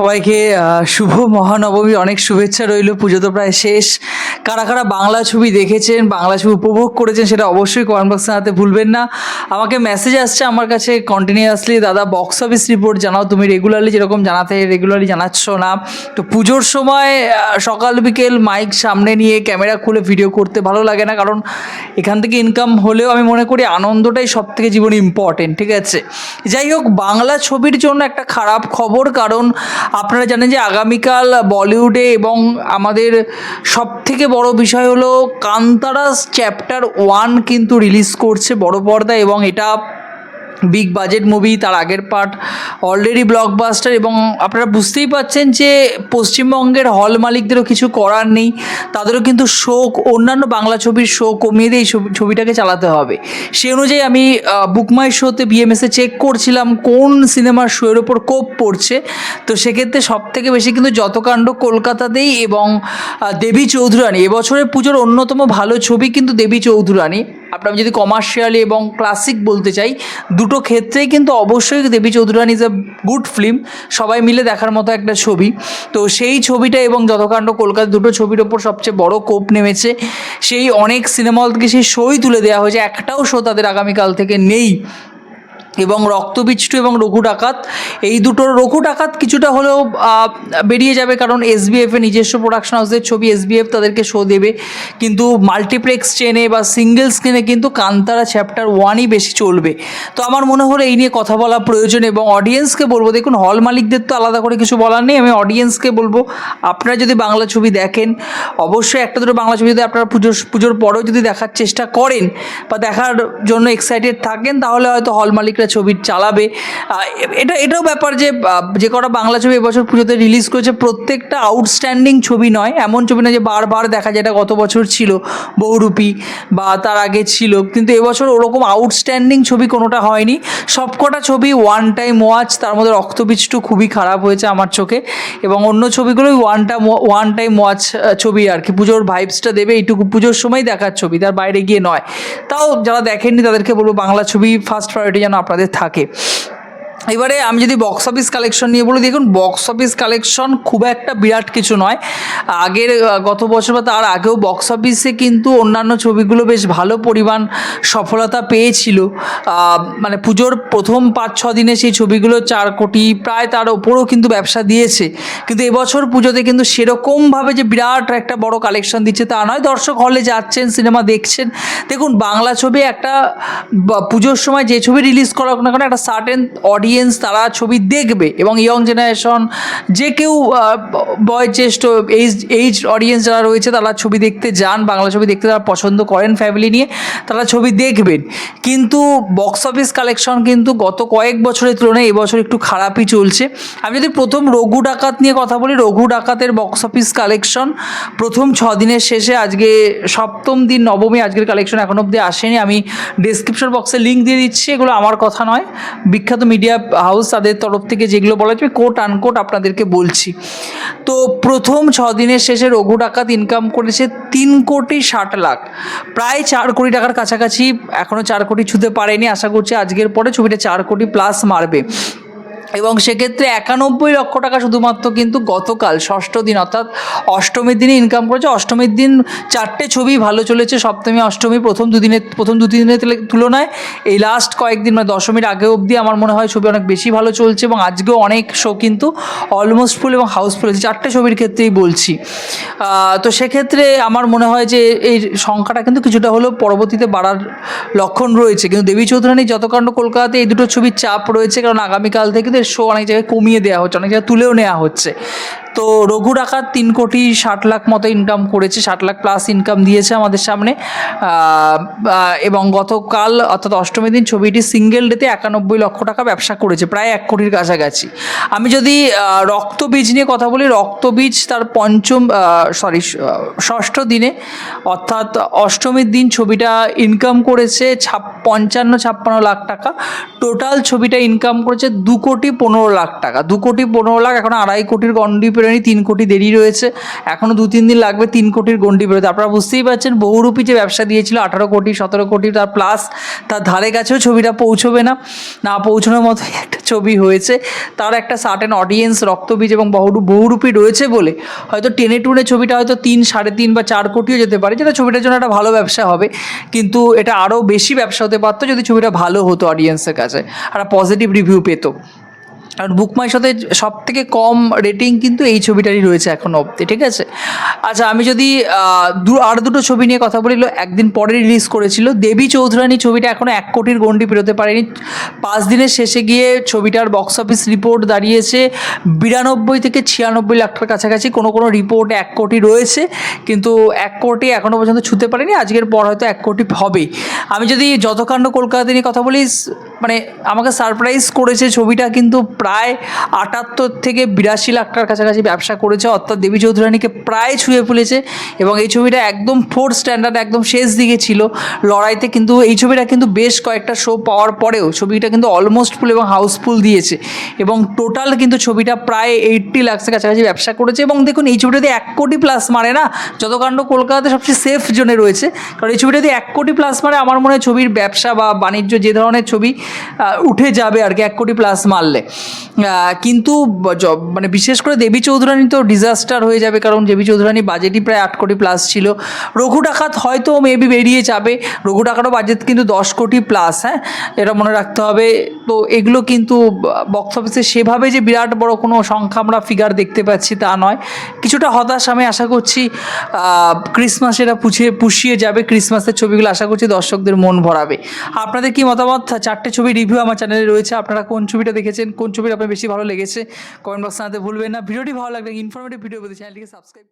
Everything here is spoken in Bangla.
সবাইকে শুভ মহানবমী। অনেক শুভেচ্ছা রইল। পুজো তো প্রায় শেষ। কারা কারা বাংলা ছবি দেখেছেন, বাংলা ছবি উপভোগ করেছেন, সেটা অবশ্যই কমেন্ট বক্সে জানাতে ভুলবেন না। আমাকে মেসেজ আসছে আমার কাছে কন্টিনিউয়াসলি দাদা বক্স অফিস রিপোর্ট জানাও। তুমি রেগুলারলি যেরকম জানাতে রেগুলারলি জানাচ্ছ না। তো পুজোর সময় সকাল বিকেল মাইক সামনে নিয়ে ক্যামেরা খুলে ভিডিও করতে ভালো লাগে না। কারণ এখান থেকে ইনকাম হলেও আমি মনে করি আনন্দটাই সব থেকে জীবনে ইম্পর্টেন্ট ঠিক আছে? যাই হোক, বাংলা ছবির জন্য একটা খারাপ খবর, কারণ আপনারা জানেন যে আগামীকাল বলিউডে এবং আমাদের সব থেকে বড় বিষয় হলো কান্তারাস চ্যাপ্টার ওয়ান কিন্তু রিলিজ করছে বড় পর্দায় এবং এটা বিগ বাজেট মুভি তার আগের পার্ট অলরেডি ব্লকবাস্টার এবং আপনারা বুঝতেই পাচ্ছেন যে পশ্চিমবঙ্গের হল মালিকদেরও কিছু করার নেই। তাদেরও কিন্তু শো অন্যান্য বাংলা ছবির শো কমিয়ে দিয়ে এই ছবি- ছবিটাকে চালাতে হবে। সেই অনুযায়ী আমি বুকমাই শোতে বিএমএসে চেক করছিলাম কোন সিনেমার শোয়ের ওপর কোপ পড়ছে। তো সেক্ষেত্রে সব থেকে বেশি কিন্তু যতকাণ্ড কলকাতাতেই এবং দেবী চৌধুরানী, এবছরের পুজোর অন্যতম ভালো ছবি কিন্তু দেবী চৌধুরানী। আপনার যদি কমার্শিয়ালি এবং ক্লাসিক বলতে চাই, দুটো ক্ষেত্রেই কিন্তু অবশ্যই Devi Chaudhurani is a good film সবাই মিলে দেখার মতো একটা ছবি। তো সেই ছবিটা এবং যতকাণ্ড কলকাতা দুটো ছবির ওপর সবচেয়ে বড় কোপ নেমেছে, সেই অনেক সিনেমা থেকে সেই শোই তুলে দেওয়া হয়েছে। একটাও শো তাদের আগামীকাল থেকে নেই। এবং রক্তবীজটু এবং রঘু ডাকাত, এই দুটোর রঘু ডাকাত কিছুটা হলেও বেরিয়ে যাবে কারণ এসবিএফ এর নিজস্ব প্রোডাকশন হাউসের ছবি এসবিএফ তাদেরকে শো দেবে। কিন্তু মাল্টিপ্লেক্স চেনে বা সিঙ্গেল স্ক্রিনে কিন্তু কান্তারা চ্যাপ্টার ওয়ানই বেশি চলবে। তো আমার মনে হলো এই নিয়ে কথা বলা প্রয়োজন এবং অডিয়েন্সকে বলব, দেখুন হল মালিকদের তো আলাদা করে কিছু বলার নেই। আমি অডিয়েন্সকে বলব, আপনারা যদি বাংলা ছবি দেখেন, অবশ্যই একটা দুটো বাংলা ছবি যদি আপনারা পুজোর পুজোর পরেও যদি দেখার চেষ্টা করেন বা দেখার জন্য এক্সাইটেড থাকেন, তাহলে হয়তো হল মালিকরা ছবি চালাবে। এটা, এটাও ব্যাপার যে যে কটা বাংলা ছবি এবছর পুজোতে রিলিজ করেছে, প্রত্যেকটা আউটস্ট্যান্ডিং ছবি নয়। এমন ছবি না যে বারবার দেখা যায়, এটা গত বছর ছিল বহুরূপী বা তার আগে ছিল। কিন্তু এবছর ওরকম আউটস্ট্যান্ডিং ছবি কোনোটা হয়নি। সবকটা ছবি ওয়ান টাইম ওয়াচ তার মধ্যে রক্তবীজটু খুবই খারাপ হয়েছে আমার চোখে। এবং অন্য ছবিগুলোই one time one time watch ছবি আর কি। পুজোর ভাইবসটা দেবে, এইটুকু পুজোর সময় দেখার ছবি, তার বাইরে গিয়ে নয়। তাও যারা দেখেননি তাদেরকে বলব বাংলা ছবি ফার্স্ট প্রায়োরিটি যেন আপনাদের থাকে। এবারে আমি যদি বক্স অফিস কালেকশন নিয়ে বলি, দেখুন বক্স অফিস কালেকশন খুব একটা বিরাট কিছু নয়। আগের গত বছর বা তার আগেও বক্স অফিসে কিন্তু অন্যান্য ছবিগুলো বেশ ভালো পরিমাণ সফলতা পেয়েছিল। মানে পুজোর প্রথম পাঁচ, ছ দিনে সেই ছবিগুলো চার কোটি প্রায় তার ওপরও কিন্তু ব্যবসা দিয়েছে। কিন্তু এবছর পুজোতে কিন্তু সেরকমভাবে যে বিরাট একটা বড় কালেকশন দিচ্ছে তা নয়। দর্শক হলে যাচ্ছেন, সিনেমা দেখছেন। দেখুন, বাংলা ছবি একটা পুজোর সময় যে ছবি রিলিজ করা হোক না কেন, একটা সার্টেন অডিয়েন্স তারা ছবি দেখবে এবং ইয়ং জেনারেশন যে কেউ বয়োজ্যেষ্ঠ এইজ এইজ অডিয়েন্স যারা রয়েছে, তারা ছবি দেখতে যান, বাংলা ছবি দেখতে তারা পছন্দ করেন ফ্যামিলি নিয়ে, তারা ছবি দেখবেন। কিন্তু বক্স অফিস কালেকশন কিন্তু গত কয়েক বছরের তুলনায় এবছর একটু খারাপই চলছে। আমি যদি প্রথম রঘু ডাকাত নিয়ে কথা বলি, রঘু ডাকাতের বক্স অফিস কালেকশন প্রথম ছ দিনের শেষে আজকে সপ্তম দিন, নবমী আজকের কালেকশন এখন অবধি আসেনি। আমি ডিসক্রিপশন বক্সে লিঙ্ক দিয়ে দিচ্ছি, এগুলো আমার কথা নয়। বিখ্যাত মিডিয়া হাউস তাদের তরফ থেকে যেগুলো বলা যাবে কোট আনকোট আপনাদেরকে বলছি। তো প্রথম ছ দিনের শেষে রঘু ডাকাত ইনকাম করেছে তিন কোটি ষাট লাখ। প্রায় চার কোটি টাকার কাছাকাছি এখনও চার কোটি ছুতে পারেনি, আশা করছি আজকের পরে ছবিটা চার কোটি প্লাস মারবে। এবং সেক্ষেত্রে একানব্বই লক্ষ টাকা শুধুমাত্র কিন্তু গতকাল ষষ্ঠ দিন, অর্থাৎ অষ্টমীর দিনে ইনকাম করেছে। অষ্টমীর দিন চারটে ছবি ভালো চলেছে, সপ্তমী, অষ্টমী, প্রথম দুদিনের প্রথম দু দিনের তুলনায়। এই লাস্ট কয়েকদিন মানে দশমীর আগে অবধি আমার মনে হয় ছবি অনেক বেশি ভালো চলছে এবং আজকেও অনেক শো কিন্তু অলমোস্ট ফুল এবং হাউসফুল হয়েছে। চারটে ছবির ক্ষেত্রেই বলছি। তো সেক্ষেত্রে আমার মনে হয় যে এই সংখ্যাটা কিন্তু কিছুটা হলেও পরবর্তীতে বাড়ার লক্ষণ রয়েছে। কিন্তু দেবী চৌধুরানী যতকাণ্ড কলকাতাতে এই দুটো ছবির চাপ রয়েছে, কারণ আগামীকাল থেকে শো অনেক জায়গায় কমিয়ে দেওয়া হচ্ছে অনেক জায়গায় তুলেও নেওয়া হচ্ছে। তো রঘু ডাকাত তিন কোটি ষাট লাখ মতো ইনকাম করেছে, ষাট লাখ প্লাস ইনকাম দিয়েছে আমাদের সামনে। এবং গতকাল অর্থাৎ অষ্টমী দিন ছবিটি সিঙ্গেল ডেতে একানব্বই লক্ষ টাকা ব্যবসা করেছে, প্রায় এক কোটির কাছাকাছি। আমি যদি রক্তবীজ নিয়ে কথা বলি, রক্তবীজ তার পঞ্চম সরি ষষ্ঠ দিনে অর্থাৎ অষ্টমীর দিন ছবিটা ইনকাম করেছে ছাপ, পঞ্চান্ন, ছাপ্পান্ন লাখ টাকা। টোটাল ছবিটা ইনকাম করেছে দু কোটি পনেরো লাখ টাকা। দু কোটি পনেরো লাখ, এখন আড়াই কোটির গন্ডি বেরোয়নি তিন কোটি দেরি রয়েছে। এখনও দু, তিন দিন লাগবে তিন কোটির গন্ডি বেরোতে। আপনারা বুঝতেই পারছেন, বহুরূপী যে ব্যবসা দিয়েছিল, আঠারো কোটি, সতেরো কোটি, তার প্লাস তার ধারে কাছেও ছবিটা পৌঁছবে না। না পৌঁছানোর মতোই একটা ছবি হয়েছে। তার একটা সার্টেন অডিয়েন্স রক্তবীজ এবং বহুরূপ বহুরূপী রয়েছে বলে হয়তো টেনে টুনে ছবিটা হয়তো তিন, সাড়ে তিন বা চার কোটিও যেতে পারে, যেটা ছবিটার জন্য একটা ভালো ব্যবসা হবে। কিন্তু এটা আরও বেশি ব্যবসা হতে পারতো যদি ছবিটা ভালো হতো অডিয়েন্সের কাছে, একটা পজিটিভ রিভিউ পেতো। আর বুকমাই সাথে সব থেকে কম রেটিং কিন্তু এই ছবিটারই রয়েছে এখন অবধি, ঠিক আছে? আচ্ছা আমি যদি দু, আর দুটো ছবি নিয়ে কথা বলিল একদিন পরে রিলিজ করেছিল। দেবী চৌধুরানী ছবিটা এখনও এক কোটির গন্ডি পেরোতে পারেনি। পাঁচ দিনের শেষে গিয়ে ছবিটার বক্স অফিস রিপোর্ট দাঁড়িয়েছে। বিরানব্বই থেকে ছিয়ানব্বই লাখ টাকার কাছাকাছি কোনো কোনো রিপোর্টে এক কোটি রয়েছে। কিন্তু এক কোটি এখনও পর্যন্ত ছুতে পারেনি। আজকের পর হয়তো এক কোটি হবেই। আমি যদি যতকাণ্ড কলকাতা নিয়ে কথা বলি মানে আমাকে সারপ্রাইজ করেছে ছবিটা কিন্তু প্রায় আটাত্তর থেকে বিরাশি লাখ টাকার কাছাকাছি ব্যবসা করেছে। অর্থাৎ দেবী চৌধুরানীকে প্রায় ছুঁয়ে ফেলেছে এবং এই ছবিটা একদম ফোর্থ স্ট্যান্ডার্ড একদম শেষ দিকে ছিল। লড়াইতে কিন্তু এই ছবিটা কিন্তু বেশ কয়েকটা শো পাওয়ার পরেও ছবিটা কিন্তু অলমোস্ট ফুল এবং হাউসফুল দিয়েছে। এবং টোটাল কিন্তু ছবিটা প্রায় এইট্টি লাখসের কাছাকাছি ব্যবসা করেছে। এবং দেখুন, এই ছবিটা যদি এক কোটি প্লাস মারে না? যতকাণ্ড কলকাতাতে সবচেয়ে সেফ জোনে রয়েছে। কারণ এই ছবিটা যদি এক কোটি প্লাস মারে আমার মনে হয় ছবির ব্যবসা বা বাণিজ্য যে ধরনের ছবি উঠে যাবে আর কি, এক কোটি প্লাস মারলে। কিন্তু মানে বিশেষ করে দেবী চৌধুরানী তো ডিজাস্টার হয়ে যাবে, কারণ দেবী চৌধুরানী বাজেটই প্রায় আট কোটি প্লাস ছিল। রঘু ডাকাত হয়তো মেবি বেরিয়ে যাবে। রঘু ডাকাতও বাজেট কিন্তু দশ কোটি প্লাস হ্যাঁ? এটা মনে রাখতে হবে। তো এগুলো কিন্তু বক্স অফিসে সেভাবে যে বিরাট বড় কোনো সংখ্যা আমরা ফিগার দেখতে পাচ্ছি তা নয়। কিছুটা হতাশ আমি আশা করছি। ক্রিসমাস এরা পুছিয়ে পুষিয়ে যাবে। ক্রিসমাসের ছবিগুলো আশা করছি দর্শকদের মন ভরাবে। আপনাদের কি মতামত? চারটে ছবি রিভিউ আমার চ্যানেলে রয়েছে। আপনারা কোন ছবিটা দেখেছেন, কোন ছবিটা আপনার বেশি ভালো লেগেছে কমেন্ট বক্স জানাতে ভুলবেন না। ভিডিওটি ভালো লাগলে ইনফরমেটিভ ভিডিও পেতে চ্যানেলটিকে সাবস্ক্রাইব